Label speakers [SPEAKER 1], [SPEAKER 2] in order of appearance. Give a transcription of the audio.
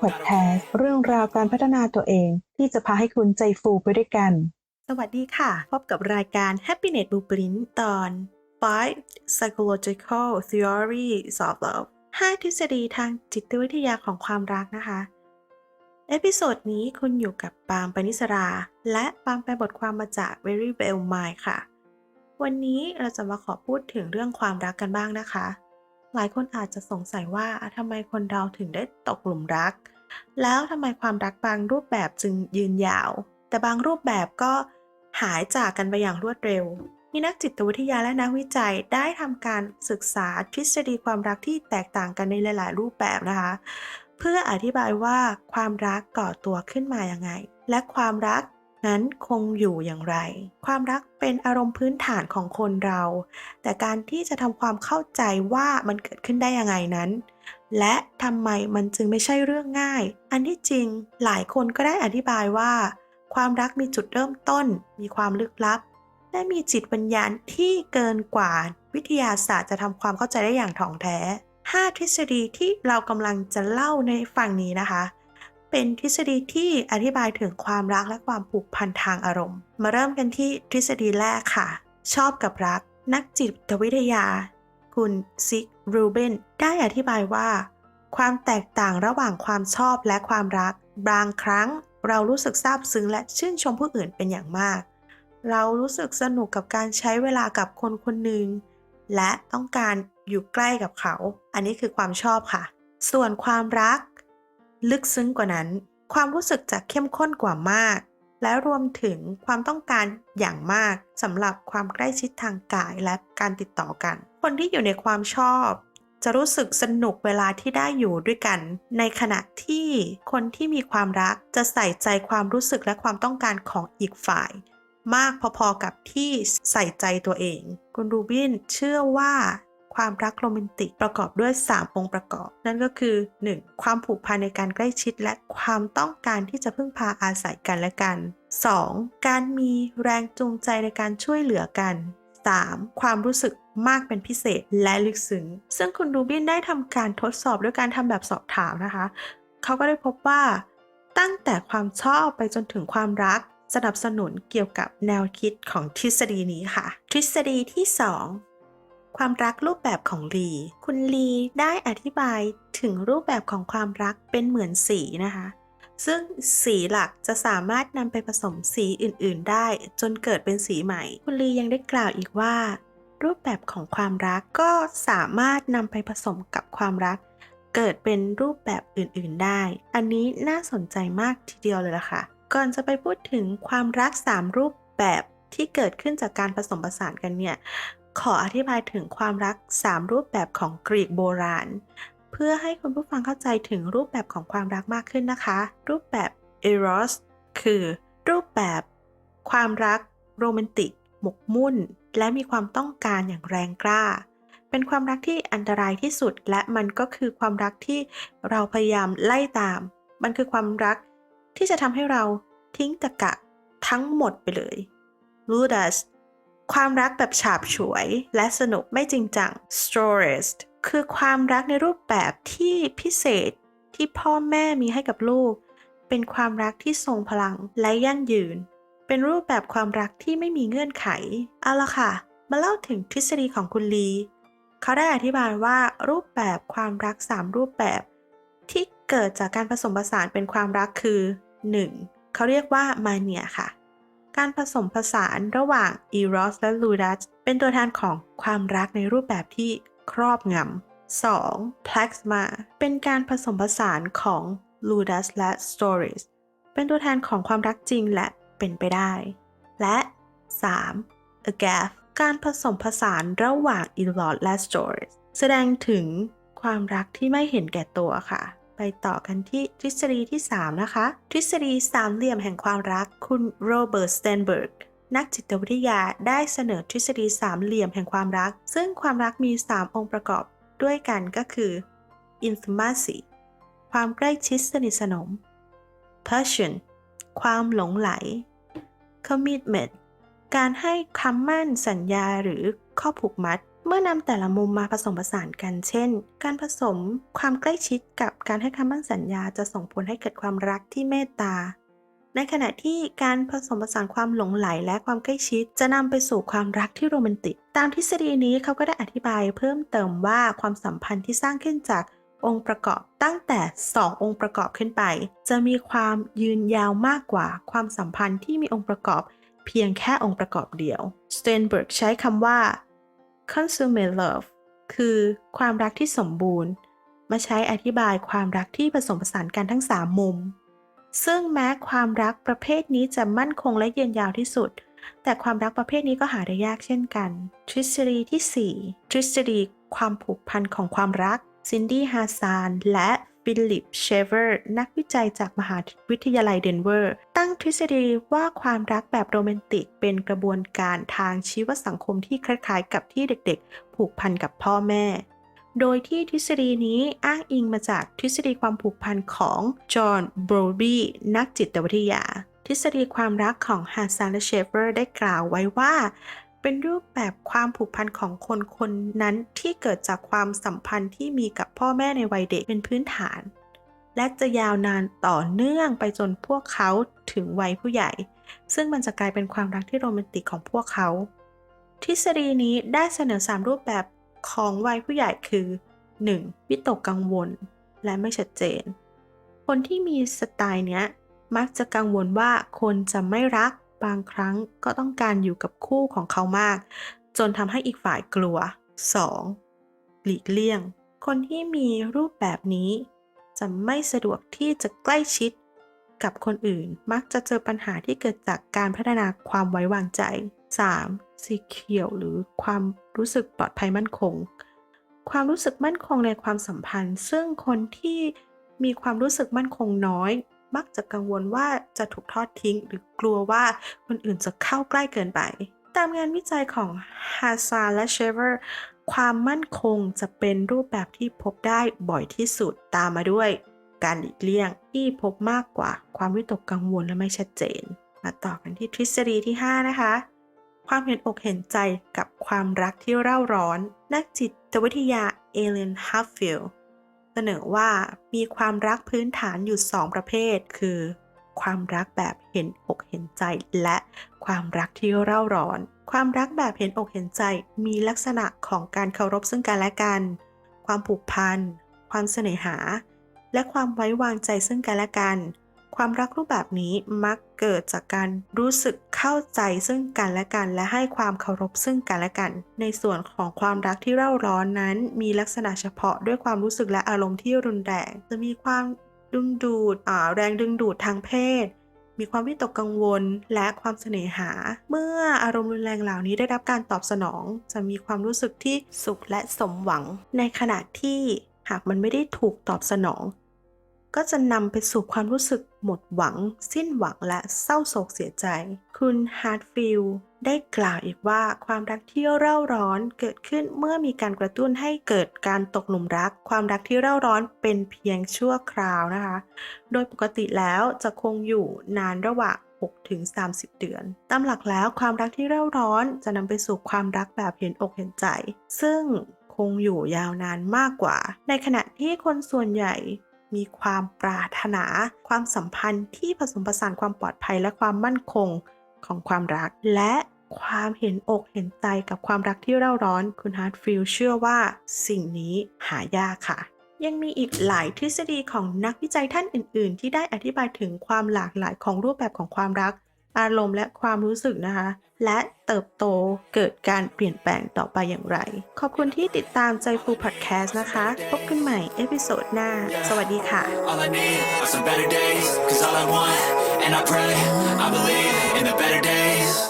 [SPEAKER 1] พอดแคสต์เรื่องราวการพัฒนาตัวเอง ที่จะพาให้คุณใจฟูไปด้วยกัน
[SPEAKER 2] สวัสดีค่ะ พบกับรายการ Happiness Blueprint ตอน Five Psychological Theories of Love 5ทฤษฎีทางจิตวิทยาของความรักนะคะ เอพิโซดนี้คุณอยู่กับปามปนิสรา และปามแปลบทความมาจาก Very Well Mind ค่ะ วันนี้เราจะมาขอพูดถึงเรื่องความรักกันบ้างนะคะหลายคนอาจจะสงสัยว่าทำไมคนเราถึงได้ตกหลุมรัก แล้วทำไมความรักบางรูปแบบจึงยืนยาว แต่บางรูปแบบก็หายจากกันไปอย่างรวดเร็ว มีนักจิตวิทยาและนักวิจัยได้ทำการศึกษาทฤษฎีความรักที่แตกต่างกันในหลาย ๆ รูปแบบนะคะ เพื่ออธิบายว่าความรักก่อตัวขึ้นมาอย่างไง และความรักนั้นคงอยู่อย่างไร ความรักเป็นอารมณ์พื้นฐานของคนเรา แต่การที่จะทำความเข้าใจว่ามันเกิดขึ้นได้ยังไงนั้น และทำไมมันจึงไม่ใช่เรื่องง่าย อันที่จริงหลายคนก็ได้อธิบายว่า ความรักมีจุดเริ่มต้น มีความลึกลับ และมีจิตวิญญาณที่เกินกว่าวิทยาศาสตร์จะทำความเข้าใจได้อย่างถ่องแท้ 5 ทฤษฎีที่เรากำลังจะเล่าในฝั่งนี้นะคะ เป็นทฤษฎีที่อธิบายถึงความรักและความผูกพันทางอารมณ์ มาเริ่มกันที่ทฤษฎีแรกค่ะ ชอบกับรัก นักจิตวิทยา คุณซิก รูเบนได้อธิบายว่า ความแตกต่างระหว่างความชอบและความรัก บางครั้งเรารู้สึกซาบซึ้งและชื่นชมผู้อื่นเป็นอย่างมาก เรารู้สึกสนุกกับการใช้เวลากับคนคนหนึ่งและต้องการอยู่ใกล้กับเขา อันนี้คือความชอบค่ะ ส่วนความรัก ลึกซึ้งกว่านั้น ความรู้สึกจะเข้มข้นกว่ามาก และรวมถึงความต้องการอย่างมากสำหรับความใกล้ชิดทางกายและการติดต่อกัน คนที่อยู่ในความชอบ จะรู้สึกสนุกเวลาที่ได้อยู่ด้วยกัน ในขณะที่คนที่มีความรักจะใส่ใจความรู้สึกและความต้องการของอีกฝ่าย มากพอๆกับที่ใส่ใจตัวเอง คุณรูบินเชื่อว่า ความรักโรแมนติกประกอบด้วย 3 องค์ประกอบ นั่นก็คือ 1. ความผูกพันในการใกล้ชิด และความต้องการที่จะพึ่งพาอาศัยกันและกัน 2. การมีแรงจูงใจในการช่วยเหลือกัน 3. ความรู้สึกมากเป็นพิเศษและลึกซึ้ง ซึ่งคุณรูบินได้ทำการทดสอบด้วยการทำแบบสอบถามนะคะ เขาก็ได้พบว่าตั้งแต่ความชอบไปจนถึงความรัก สนับสนุนเกี่ยวกับแนวคิดของทฤษฎีนี้ค่ะ ทฤษฎีที่ 2 ความรักรูปแบบของลี คุณลีได้อธิบายถึงรูปแบบของความรักเป็นเหมือนสีนะคะ ซึ่งสีหลักจะสามารถนำไปผสมสีอื่น ๆ ได้ จนเกิดเป็นสีใหม่ คุณลียังได้กล่าวอีกว่า รูปแบบของความรักก็สามารถนำไปผสมกับความรัก เกิดเป็นรูปแบบอื่น ๆ ได้ อันนี้น่าสนใจมากทีเดียวเลยล่ะค่ะ ก่อนจะไปพูดถึงความรัก 3 รูปแบบที่เกิดขึ้นจากการผสมผสานกันเนี่ย ขออธิบายถึงความรัก 3 รูปแบบของกรีกโบราณ เพื่อให้คุณผู้ฟังเข้าใจถึงรูปแบบของความรักมากขึ้นนะคะ รูปแบบเอรอสคือ รูปแบบ ความรัก โรแมนติก หมกมุ่น และมีความต้องการอย่างแรงกล้า เป็นความรักที่อันตรายที่สุด และมันก็คือความรักที่เราพยายามไล่ตาม มันคือความรักที่จะทำให้เราทิ้งตะกะทั้งหมดไปเลย Ludus ความรักแบบฉาบฉวย และสนุกไม่จริงจัง Storist คือความรักในรูปแบบที่พิเศษที่พ่อแม่มีให้กับลูก เป็นความรักที่ทรงพลังและยั่งยืน เป็นรูปแบบความรักที่ไม่มีเงื่อนไข เอาละค่ะ มาเล่าถึงทฤษฎีของคุณลี เขาได้อธิบายว่ารูปแบบความรัก 3 รูปแบบ ที่เกิดจากการผสมผสานเป็นความรักคือ 1. เขาเรียกว่ามาเนียค่ะ การผสมผสานระหว่างอีรอสและลูดัสเป็นตัวแทนของความรักในรูปแบบที่ครอบงำ 2. p l a x m a เป็นการผสมผสานของ Ludus และ Stories เป็นตัวแทนของความรักจริงและเป็นไปได้ และ 3. Agape การผสมผสานระหว่าง e l o t และ Stories แสดงถึงความรักที่ไม่เห็นแก่ตัวค่ะ ไปต่อกันที่ทฤษฎีที่ 3 นะคะ ทฤษฎีสามเหลี่ยมแห่งความรักคุณโรเบิร์ตสเตนเบิร์กนักจิตวิทยาได้เสนอทฤษฎีสามเหลี่ยมแห่งความรัก ซึ่งความรักมี 3 องค์ประกอบด้วยกันก็คือ intimacy ความใกล้ชิดสนิทสนม passion ความหลงไหล commitment การให้คำมั่นสัญญาหรือ ข้อผูกมัด เมื่อนำแต่ละมุมมาผสมผสานกัน เช่น การผสมความใกล้ชิดกับการให้คำมั่นสัญญาจะส่งผลให้เกิดความรักที่เมตตา ในขณะที่การผสมผสานความหลงไหลและความใกล้ชิด จะนำไปสู่ความรักที่โรแมนติก ตามทฤษฎีนี้เขาก็ได้อธิบายเพิ่มเติมว่าความสัมพันธ์ที่สร้างขึ้นจากองค์ประกอบตั้งแต่ 2 องค์ประกอบขึ้นไป จะมีความยืนยาวมากกว่าความสัมพันธ์ที่มีองค์ประกอบ เพียงแค่องค์ประกอบเดียว สเตนเบิร์กใช้คำว่า consummate love คือความรักที่สมบูรณ์ มาใช้อธิบายความรักที่ผสมผสานกันทั้ง 3 มุม ซึ่งแม้ความรักประเภทนี้จะมั่นคงและยืนยาวที่สุด แต่ความรักประเภทนี้ก็หาได้ยากเช่นกัน ทฤษฎีที่ 4 ทฤษฎีความผูกพันของความรัก ซินดี้ฮาซานและฟิลิป เชเวอร์ นักวิจัยจากมหาวิทยาลัยเดนเวอร์ ตั้งทฤษฎีว่าความรักแบบโรแมนติกเป็นกระบวนการทางชีวสังคมที่คล้ายๆ กับที่เด็กๆ ผูกพันกับพ่อแม่ โดยที่ทฤษฎีนี้อ้างอิงมาจากทฤษฎีความผูกพันของจอห์นโบรบีนักจิตวิทยา ทฤษฎีความรักของฮาซานและเชฟเวอร์ได้กล่าวไว้ว่าเป็นรูปแบบความผูกพันของคนคนนั้นที่เกิดจากความสัมพันธ์ที่มีกับพ่อแม่ในวัยเด็กเป็นพื้นฐาน และจะยาวนานต่อเนื่องไปจนพวกเขาถึงวัยผู้ใหญ่ ซึ่งมันจะกลายเป็นความรักที่โรแมนติกของพวกเขา ทฤษฎีนี้ได้เสนอ 3 รูปแบบของวัยผู้ใหญ่คือ 1. วิตกกังวล และไม่ชัดเจน คนที่มีสไตล์เนี้ยมักจะกังวลว่าคนจะไม่รักบางครั้งก็ต้องการอยู่กับคู่ของเขามาก จนทำให้อีกฝ่ายกลัว 2. หลีกเลี่ยง คนที่มีรูปแบบนี้ จะไม่สะดวกที่จะใกล้ชิดกับคนอื่น มักจะเจอปัญหาที่เกิดจากการพัฒนาความไว้วางใจ 3. สีเขียวหรือความรู้สึกปลอดภัยมั่นคง ความรู้สึกมั่นคงในความสัมพันธ์ ซึ่งคนที่มีความรู้สึกมั่นคงน้อย มักจะกังวลว่าจะถูกทอดทิ้ง หรือกลัวว่าคนอื่นจะเข้าใกล้เกินไป ตามงานวิจัยของฮาซาและเชเวอร์ ความมั่นคงจะเป็นรูปแบบที่พบได้บ่อยที่สุดตามมาด้วย การหลีกเลี่ยงที่พบมากกว่า ความวิตกกังวลและไม่ชัดเจน มาต่อกันที่ทฤษฎีที่ 5 นะคะ ความเห็นอกเห็นใจกับความรักที่เร่าร้อน นักจิตวิทยาเอเลนฮัฟฟิลเสนอว่ามีความรักพื้นฐานอยู่ 2 ประเภท คือ ความรักแบบเห็นอกเห็นใจ และความรักที่เร่าร้อน ความรักแบบเห็นอกเห็นใจมีลักษณะของการเคารพซึ่งกันและกัน ความผูกพัน ความเสน่หา และความไว้วางใจซึ่งกันและกัน ความรักรูปแบบนี้มักเกิดจากการรู้สึกเข้าใจซึ่งกันและกัน และให้ความเคารพซึ่งกันและกัน ในส่วนของความรักที่เร่าร้อนนั้น มีลักษณะเฉพาะด้วยความรู้สึกและอารมณ์ที่รุนแรง จะมีความ ดึงดูดอ่าแรงดึงดูดทางเพศ มีความวิตกกังวลและความเสน่หา เมื่ออารมณ์รุนแรงเหล่านี้ได้รับการตอบสนอง จะมีความรู้สึกที่สุขและสมหวัง ในขณะที่หากมันไม่ได้ถูกตอบสนอง ก็จะนำไปสู่ความรู้สึกหมดหวัง สิ้นหวังและเศร้าโศกเสียใจ คุณฮาร์ดฟิล ได้กล่าวอีกว่าความรักที่เร่าร้อนเกิดขึ้นเมื่อมีการกระตุ้นให้เกิดการตกหลุมรัก ความรักที่เร่าร้อนเป็นเพียงชั่วคราวนะคะ โดยปกติแล้วจะคงอยู่นานระหว่าง6ถึง30 เดือน ตามหลักแล้วความรักที่เร่าร้อนจะนำไปสู่ความรักแบบเห็นอกเห็นใจ ซึ่งคงอยู่ยาวนานมากกว่า ในขณะที่คนส่วนใหญ่มีความปรารถนา ความสัมพันธ์ที่ผสมผสานความปลอดภัยและความมั่นคง ของความรัก และความเห็นอกเห็นใจกับความรักที่เร่าร้อน คุณฮาร์ดฟิลเชื่อว่าสิ่งนี้หายากค่ะ ยังมีอีกหลายทฤษฎีของนักวิจัยท่านอื่น ๆ ที่ได้อธิบายถึงความหลากหลายของรูปแบบของความรัก อารมณ์และความรู้สึกนะคะ และเติบโตเกิดการเปลี่ยนแปลงต่อไปอย่างไร ขอบคุณที่ติดตามใจฟูพอดแคสต์นะคะ พบกันใหม่เอพิโซดหน้า สวัสดีค่ะ
[SPEAKER 3] and I pray. I believe in the better days.